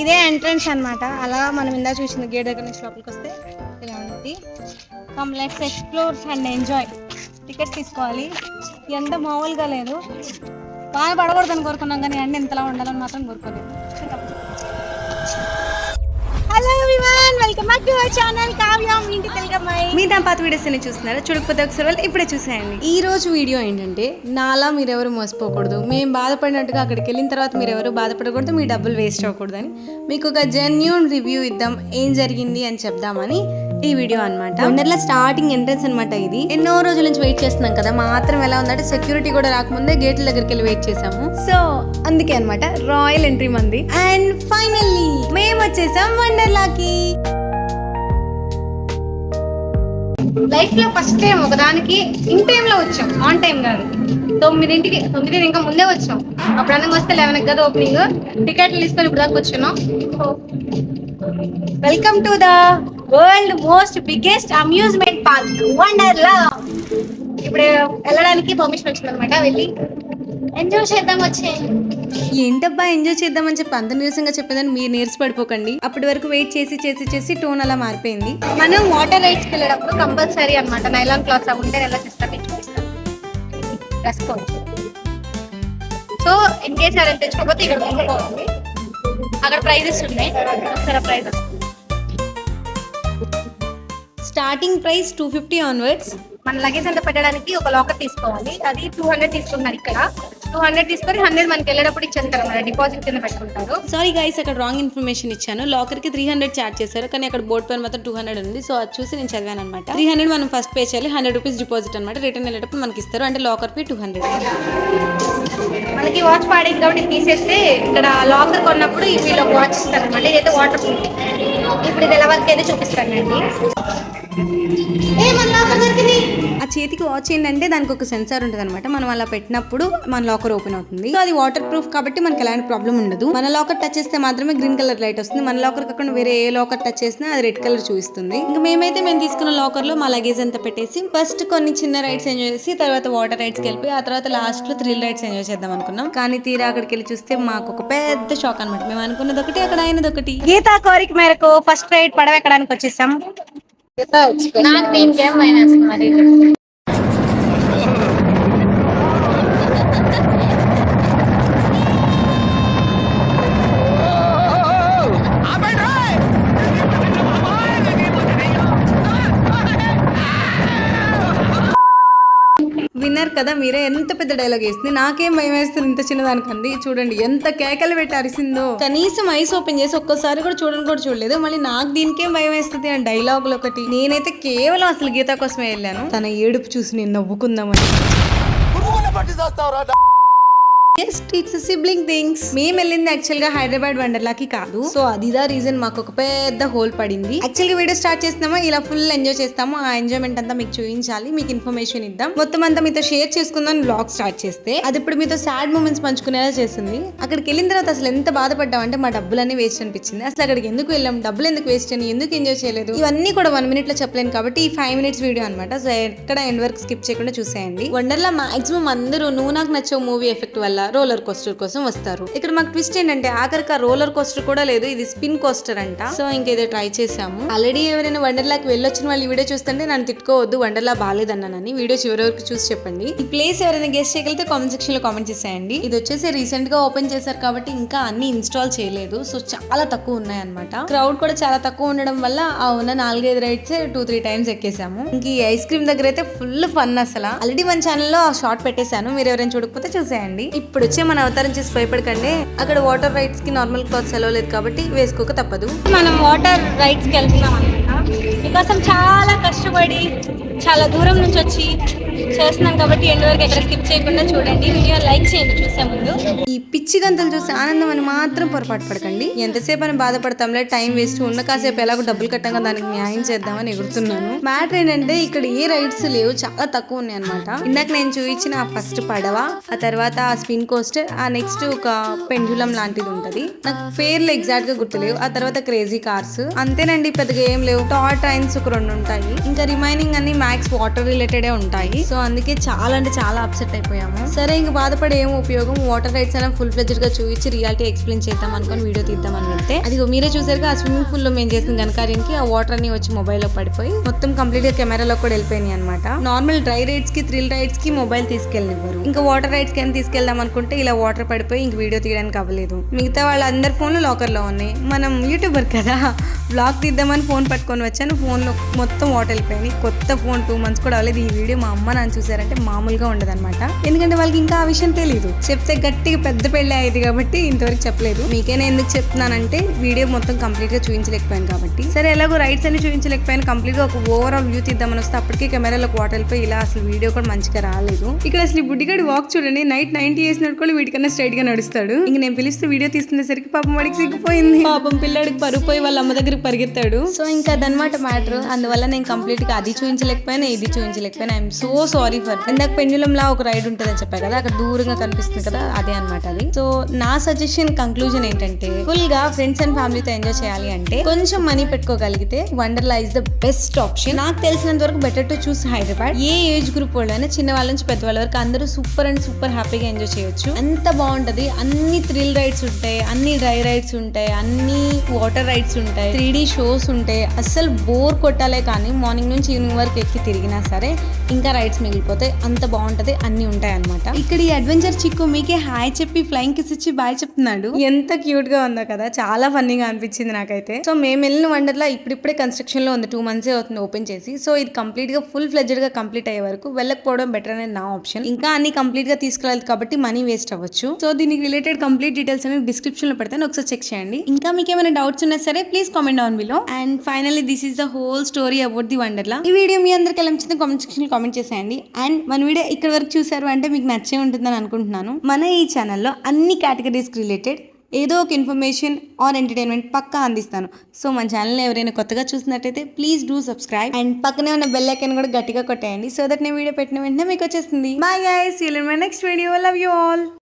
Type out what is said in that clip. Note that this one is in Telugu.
ఇదే ఎంట్రన్స్ అన్నమాట. అలా మనం ఇందా చూసిన గేట్ దగ్గర నుంచి లోపలికి వస్తే ఇలా ఉంది. Come let's explore and enjoy tickets తీసుకోవాలి. ఎంత మామూలుగా లేదు. బాగా పడకూడదని కోరుకున్నాం కానీ ఎండ ఇంతలా ఉండాలని మాత్రం కోరుకోలేదు. Hello everyone welcome back to our channel Kavya మీ ఇంటి తెలుగమ్మాయి మీ నా పాత వీడియోస్ అన్ని చూస్తున్నారా చూడకపోతే ఒకసారి వాళ్ళు ఇప్పుడే చూసేయండి. ఈ రోజు వీడియో ఏంటంటే నాలా మీరెవరు మోసపోకూడదు. మేము బాధపడినట్టుగా అక్కడికి వెళ్ళిన తర్వాత మీరు ఎవరు బాధపడకూడదు మీ డబ్బులు వేస్ట్ అవ్వకూడదు అని మీకు ఒక జెన్యున్ రివ్యూ ఇద్దాం ఏం జరిగింది అని చెప్దామని ఈ వీడియో అనమాట వండర్లా స్టార్టింగ్ ఎంట్రన్స్ అనమాట ఇది. ఎన్నో రోజుల నుంచి వెయిట్ చేస్తున్నాం కదా మాత్రం ఎలా ఉందంటే సెక్యూరిటీ కూడా రాకముందే గేట్ల దగ్గరికి వెళ్ళి వెయిట్ చేసాము సో అందుకే అనమాట రాయల్ ఎంట్రీ మంది. అండ్ ఫైనల్లీ మేము వచ్చేసాం వండర్లాకి లైఫ్లో ఫస్ట్ టైం ఒకదానికి ఇన్ టైమ్లో వచ్చాం ఆన్ టైం కాదు. తొమ్మిదింటికి తొమ్మిది ఇంకా ముందే వచ్చాం. అప్పుడు అన్నం వస్తే లెవెన్ కదా ఓపెనింగ్ టికెట్లు తీసుకొని ఇప్పుడు దాకా వచ్చాను. Welcome to the world most biggest amusement park. Wonderla. ఇప్పుడు వెళ్ళడానికి పర్మిషన్ వచ్చింది అనమాట వెళ్ళి ఎంజాయ్ చేద్దాం వచ్చే. ఏంటబ్బా ఎంజాయ్ చేద్దామని చెప్పి అంత నీరసంగా చెప్పేదని మీరు నీరస పడిపోకండి అప్పటి వరకు వెయిట్ చేసి చేసి చేసి టోన్ అలా మారిపోయింది. మనం వాటర్ రైడ్స్కి వెళ్ళేటప్పుడు కంపల్సరీ అనమాట నైలాన్ క్లాత్స్ అవి ఉంటే ఎలా dress code so in case ఎవరైనా తెచ్చుకోకపోతే ఇక్కడ అక్కడ ప్రైజెస్ ఉన్నాయి. ఒకసారి prices starting price two fifty onwards మన లగేజ్ అంతా పెట్టడానికి ఒక లాకర్ తీసుకోవాలి. అది టూ హండ్రెడ్ తీసుకున్నారు ఇక్కడ. టూ హండ్రెడ్ తీసుకొని హండ్రెడ్ మనకి వెళ్ళేటప్పుడు ఇచ్చేస్తారు అన్నమాట డిపాజిట్ కింద పెట్టుకుంటారు. సారీ గైస్ అక్కడ రాంగ్ ఇన్ఫర్మేషన్ ఇచ్చాను. లాకర్కి త్రీ హండ్రెడ్ చార్జ్ చేశారు కానీ అక్కడ బోర్డ్ పైన మాత్రం టూ హండ్రెడ్ ఉంది. సో అది చూసి నేను చదివాను అనమాట త్రీ హండ్రెడ్ మనం ఫస్ట్ పే చేయాలి హండ్రెడ్ రూపీస్ డిపాజిట్ అనమాట రిటర్న్ వెళ్ళేటప్పుడు మనకి ఇస్తారు. అంటే లాకర్ ఫీ టూ హండ్రెడ్ మనకి వాచ్ పాడేది కాబట్టి తీసేస్తే ఇక్కడ లాకర్ కొన్నప్పుడు ఈ వీళ్ళు ఒక వాచ్ ఇస్తారు అనమాట ఇదైతే వాటర్ ప్రూఫ్ ఇప్పుడు ఇది ఎలా వర్క్ అయితే చూపిస్తానండి మన ఆ చేతికి వాచ్ ఏంటంటే దానికి ఒక సెన్సార్ ఉంటుంది అనమాట మనం అలా పెట్టినప్పుడు మన లాకర్ ఓపెన్ అవుతుంది. సో అది వాటర్ ప్రూఫ్ కాబట్టి మనకి ఎలాంటి ప్రాబ్లం ఉండదు. మన లాకర్ టచ్ చేస్తే మాత్రమే గ్రీన్ కలర్ లైట్ వస్తుంది. మన లాకర్ కాకుండా వేరే ఏ లాకర్ టచ్ చేసినా అది రెడ్ కలర్ చూపిస్తుంది. ఇంకా మేమైతే మేము తీసుకున్న లాకర్లో మా లగేజ్ అంతా పెట్టేసి ఫస్ట్ కొన్ని చిన్న రైడ్స్ ఎంజాయ్ చేసి తర్వాత వాటర్ రైడ్స్కి వెళ్ళిపోయి ఆ తర్వాత లాస్ట్లో థ్రిల్ రైడ్స్ ఎంజాయ్ చేద్దాం అనుకున్నాం. కానీ తీరా అక్కడికి వెళ్ళి చూస్తే మాకు ఒక పెద్ద షాక్ అనమాట మేము అనుకున్నది ఒకటి అక్కడ అయినది ఒకటి. గీతా కోరిక మేరకు ఫస్ట్ రైడ్ పడవ ఎక్కడానికి వచ్చేసాం. నాకు దీనికి ఏం మైనస్ మరి? మీరే ఎంత పెద్ద డైలాగ్ వేస్తుంది? నాకేం భయం వేస్తుంది ఇంత చిన్నదానికంది? చూడండి ఎంత కేకలు పెట్టి అరిసిందో. కనీసం ఐస్ ఓపెన్ చేసి ఒక్కసారి కూడా చూడని కూడా చూడలేదు. మళ్ళీ నాకు దీనికేం భయం వేస్తుంది అని డైలాగులు ఒకటి. నేనైతే కేవలం అసలు గీత కోసమే వెళ్ళాను. తన ఏడుపు చూసి నేను నవ్వుకుందామని. జస్ట్ ఇట్స్ సిబ్లింగ్ థింగ్స్ మేము వెళ్ళింది యాక్చువల్గా హైదరాబాద్ వండర్లాకి కాదు. సో అదిదా రీజన్ మాకు ఒక పెద్ద హోల్ పడింది. యాక్చువల్గా వీడియో స్టార్ట్ చేస్తున్నామా? ఇలా ఫుల్ ఎంజాయ్ చేస్తాము. ఆ ఎంజాయ్మెంట్ అంతా మీకు చూపించాలి. మీకు ఇన్ఫర్మేషన్ ఇద్దాం. మొత్తం అంతా మీతో షేర్ చేసుకుందాం బ్లాగ్ స్టార్ట్ చేస్తే. అది ఇప్పుడు మీతో సాడ్ మూమెంట్స్ పంచుకునేలా చేసింది అక్కడికి వెళ్ళిన తర్వాత అసలు ఎంత బాధపడ్డాం అంటే మా డబ్బులన్నీ వేస్ట్ అనిపించింది. అసలు అక్కడికి ఎందుకు వెళ్ళాం? డబ్బులు ఎందుకు వేస్ట్ అని ఎందుకు ఎంజాయ్ చేయలేదు? ఇవన్నీ కూడా వన్ మినిట్లో చెప్పలేను కాబట్టి ఈ ఫైవ్ మినిట్స్ వీడియో అనమాట సో ఎక్కడ ఎండ్ వరకు స్కిప్ చేయకుండా చూసేయండి. వండర్లా మాక్సిమం అందరూ నువ్వు నాకు నచ్చే మూవీ ఎఫెక్ట్ వల్ల. రోలర్ కోస్టర్ కోసం వస్తారు. ఇక్కడ మాకు ట్విస్ట్ ఏంటంటే ఆఖరికి ఆ రోలర్ కోస్టర్ కూడా లేదు ఇది స్పిన్ కోస్టర్ అంట. సో ఇంకేదో ట్రై చేసాము ఆల్రెడీ ఎవరైనా వండర్లాకి వెళ్ళొచ్చిన వాళ్ళు ఈ వీడియో చూస్తుంటే నన్ను తిట్టుకోవద్దు వండర్లా బాగాలేదన్నానని వీడియో చివరి వరకు చూసి చెప్పండి. ఈ ప్లేస్ ఎవరైనా గెస్ట్ చేయగలిగితే కామెంట్ సెక్షన్లో కామెంట్ చేసేయండి. ఇది వచ్చేసి రీసెంట్గా ఓపెన్ చేశారు కాబట్టి ఇంకా అన్ని ఇన్స్టాల్ చేయలేదు. సో చాలా తక్కువ ఉన్నాయి అనమాట క్రౌడ్ కూడా చాలా తక్కువ ఉండడం వల్ల ఆ ఉన్న నాలుగైదు రైడ్స్ టూ త్రీ టైమ్స్ ఎక్కేసాము. ఇంక ఈ ఐస్ క్రీమ్ దగ్గర అయితే ఫుల్ ఫన్ అసలు. ఆల్రెడీ మన ఛానల్లో ఆ షార్ట్ పెట్టేశాను. మీరు ఎవరైనా చూడకపోతే చూసేయండి. ఇప్పుడు వచ్చే మన అవతారం చేసి భయపడకండి. అక్కడ వాటర్ రైడ్స్కి నార్మల్ క్లాత్స్ సెలవు లేదు కాబట్టి వేసుకోక తప్పదు. మనం వాటర్ రైడ్స్కి వెళ్తున్నాం అనమాట మీకోసం చాలా కష్టపడి చాలా దూరం నుంచి వచ్చి చేస్తున్నాం కాబట్టి ఎండ్ వరకు ఎక్కడ స్కిప్ చేయకుండా చూడండి. వీడియో లైక్ చేయండి చూసే ముందు. ఈ పిచ్చి గంతలు చూసి ఆనందం అని మాత్రం పొరపాటు పడకండి. ఎంతసేపు అని బాధపడతాంలే టైం వేస్ట్. ఉన్న కాసేపు ఎలాగో డబ్బులు కట్టంగా దానికి న్యాయం చేద్దామని ఎగురుతున్నాను. మ్యాటర్ ఏంటంటే ఇక్కడ ఏ రైడ్స్ లేవు చాలా తక్కువ ఉన్నాయి అనమాట ఇందాక నేను చూపించిన ఆ ఫస్ట్ పడవ ఆ తర్వాత ఆ స్పిన్ కోస్టర్ ఆ నెక్స్ట్ ఒక పెండులం లాంటిది ఉంటది. నాకు పేర్లు ఎగ్జాక్ట్గా గుర్తులేవు. ఆ తర్వాత క్రేజీ కార్స్. అంతేనండి పెద్దగా ఏం లేవు. టాయ్ ట్రైన్స్ ఒక రెండు ఉంటాయి. ఇంకా రిమైనింగ్ అన్ని ఫ్యాక్స్ వాటర్ రిలేటెడే ఉంటాయి. సో అందుకే చాలా అంటే చాలా అప్సెట్ అయిపోయాము. సరే ఇంక బాధపడే ఏం ఉపయోగం? వాటర్ రైడ్స్ అయినా ఫుల్ ఫ్లెజ్డ్గా చూపించి రియాలిటీ ఎక్స్ప్లెయిన్ చేద్దాం అనుకుని వీడియో తీద్దామని వెళ్తే అది మీరే చూసారుగా ఆ స్విమ్మింగ్ పూల్లో మేము చేసిన ఘనకార్యానికి ఆ వాటర్ అన్ని వచ్చి మొబైల్లో పడిపోయి మొత్తం కంప్లీట్గా కెమెరాలో కూడా వెళ్ళిపోయినాయి అనమాట నార్మల్ డ్రై రైడ్స్కి థ్రిల్ రైడ్స్కి మొబైల్ తీసుకెళ్ళనివ్వరు. ఇంకా వాటర్ రైడ్స్కి తీసుకెళ్దాం అనుకుంటే ఇలా వాటర్ పడిపోయి ఇంక వీడియో తీయడానికి అవ్వలేదు. మిగతా వాళ్ళందరి ఫోన్లు లాకర్లో ఉన్నాయి. మనం యూట్యూబర్ కదా బ్లాగ్ తీద్దామని ఫోన్ పట్టుకొని వచ్చాను. ఫోన్లో మొత్తం వాటర్ వెళ్ళిపోయినాయి. కొత్త ఫోన్ టూ మంత్స్ కూడా అవ్వలేదు. ఈ వీడియో మా అమ్మ నాన్న చూసారంటే మామూలుగా ఉండదు ఎందుకంటే వాళ్ళకి ఇంకా ఆ విషయం తెలియదు చెప్తే గట్టిగా పెద్ద పెళ్ళి అయ్యేది కాబట్టి ఇంతవరకు చెప్పలేదు. మీకైనా ఎందుకు చెప్తున్నానంటే వీడియో మొత్తం కంప్లీట్గా చూపించలేకపోయాను కాబట్టి. సరే ఎలాగో రైట్స్ అన్ని చూపించలేకపోయాను. కంప్లీట్గా ఒక ఓవరాల్ వ్యూ తీద్దామని వస్తే అప్పటికే కెమెరాలో వాటర్ వెళ్ళిపోయి ఇలా అసలు వీడియో కూడా మంచిగా రాలేదు. ఇక్కడ అసలు ఈ బుడ్డిగాడి వాక్ చూడండి. నైట్ నైన్టీ ఇయర్స్ నడుకోవాలి వీటికన్నా స్ట్రైట్గా నడుస్తాడు. ఇంక నేను పిలిస్తే వీడియో తీస్తున్నసరికి పాపం వాడికి సిగ్గిపోయింది. పాపం పిల్లాడికి పరుగు పోయి వాళ్ళ అమ్మ దగ్గరికి పరిగెత్తాడు. సో ఇంకా అదనమాట మ్యాటర్. అందువల్ల నేను కంప్లీట్గా అది చూపించలేకపోయినా. ఇది చూపించలేకపోయినా ఐఎమ్ సో సారీ ఫర్ ఇందాక పెండులం లా ఒక రైడ్ ఉంటుందని చెప్పారు కదా అక్కడ దూరంగా కనిపిస్తుంది కదా అదే అనమాట అది. సో నా సజెషన్ కంక్లూజన్ ఏంటంటే ఫుల్గా ఫ్రెండ్స్ అండ్ ఫ్యామిలీతో ఎంజాయ్ చేయాలి అంటే కొంచెం money పెట్టుకోగలిగితే Wonderla is the best option నాకు తెలిసినంత వరకు better to choose Hyderabad a age group వాళ్ళైనా చిన్న వాళ్ళ నుంచి పెద్దవాళ్ళ వరకు అందరూ సూపర్ అండ్ సూపర్ హ్యాపీగా ఎంజాయ్ చేయొచ్చు. అంత బాగుంటది. అన్ని థ్రిల్ రైడ్స్ ఉంటాయి అన్ని డ్రై రైడ్స్ ఉంటాయి అన్ని వాటర్ రైడ్స్ ఉంటాయి త్రీ షోస్ ఉంటాయి. అస్సలు బోర్ కొట్టాలే కానీ మార్నింగ్ నుంచి ఈవినింగ్ వరకు ఎక్కి తిరిగినా సరే ఇంకా రైడ్స్ మిగిలిపోతాయి. అంత బాగుంటది. అన్ని ఉంటాయి అనమాట ఇక్కడ ఈ అడ్వెంచర్ చిక్కు మీకే హాయ్ చెప్పి ఫ్లైంగ్ కిస్ ఇచ్చి బాయ్ చెప్తున్నాడు. ఎంత క్యూట్గా ఉందో కదా. చాలా ఫన్నీగా అనిపించింది నాకైతే. సో మేము వెళ్ళిన వండర్లా ఇప్పుడిప్పుడే కన్స్ట్రక్షన్లో ఉంది. టూ మంత్స్ అవుతుంది ఓపెన్ చేసి. సో ఇది కంప్లీట్గా ఫుల్ ఫ్లెడ్జెడ్గా కంప్లీట్ అయ్యే వరకు వెళ్ళకపోవడం బెటర్ అనేది నా ఆప్షన్ ఇంకా అన్ని కంప్లీట్గా తీసుకెళ్ళాలి కాబట్టి మనీ వేస్ట్ అవ్వచ్చు. సో దీనికి రిలేటెడ్ కంప్లీట్ డీటెయిల్స్ అనేవి డిస్క్రిప్షన్లో పెడతాను. ఒకసారి చెక్ చేయండి. ఇంకా మీకు ఏమైనా డౌట్స్ ఉన్నా సరే please comment down below and finally this is the whole story about the Wonderla ఈ వీడియో మీ అందరికి ఎలా నచ్చిందో కామెంట్ సెక్షన్లో కామెంట్ చేసేయండి. అండ్ మన వీడియో ఇక్కడ వరకు చూసారు అంటే మీకు నచ్చే ఉంటుందని అనుకుంటున్నాను. మన ఈ ఛానల్లో అన్ని కేటగిరీస్కి రిలేటెడ్ ఏదో ఒక ఇన్ఫర్మేషన్ ఆర్ ఎంటర్టైన్మెంట్ పక్కా అందిస్తాను. సో మన ఛానల్ ఎవరైనా కొత్తగా చూసినట్టయితే ప్లీజ్ డూ సబ్స్క్రైబ్ అండ్ పక్కనే ఉన్న బెల్ ఐకాన్ కూడా గట్టిగా కొట్టేయండి. సో దట్ నేను వీడియో పెట్టిన వెంటనే మీకు వచ్చేస్తుంది. Bye guys my next video love you all